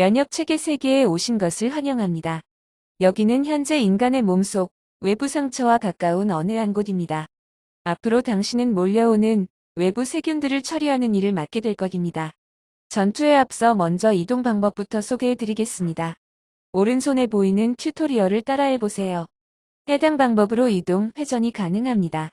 면역체계 세계에 오신 것을 환영합니다. 여기는 현재 인간의 몸속 외부 상처와 가까운 어느 한 곳입니다. 앞으로 당신은 몰려오는 외부 세균들을 처리하는 일을 맡게 될 것입니다. 전투에 앞서 먼저 이동 방법부터 소개해 드리겠습니다. 오른손에 보이는 튜토리얼을 따라해 보세요. 해당 방법으로 이동, 회전이 가능합니다.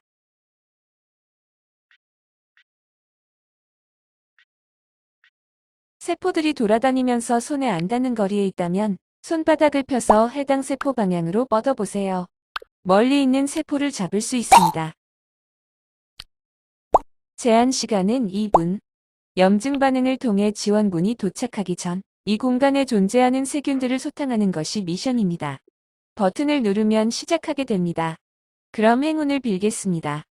세포들이 돌아다니면서 손에 안 닿는 거리에 있다면 손바닥을 펴서 해당 세포 방향으로 뻗어보세요. 멀리 있는 세포를 잡을 수 있습니다. 제한 시간은 2분. 염증 반응을 통해 지원군이 도착하기 전 이 공간에 존재하는 세균들을 소탕하는 것이 미션입니다. 버튼을 누르면 시작하게 됩니다. 그럼 행운을 빌겠습니다.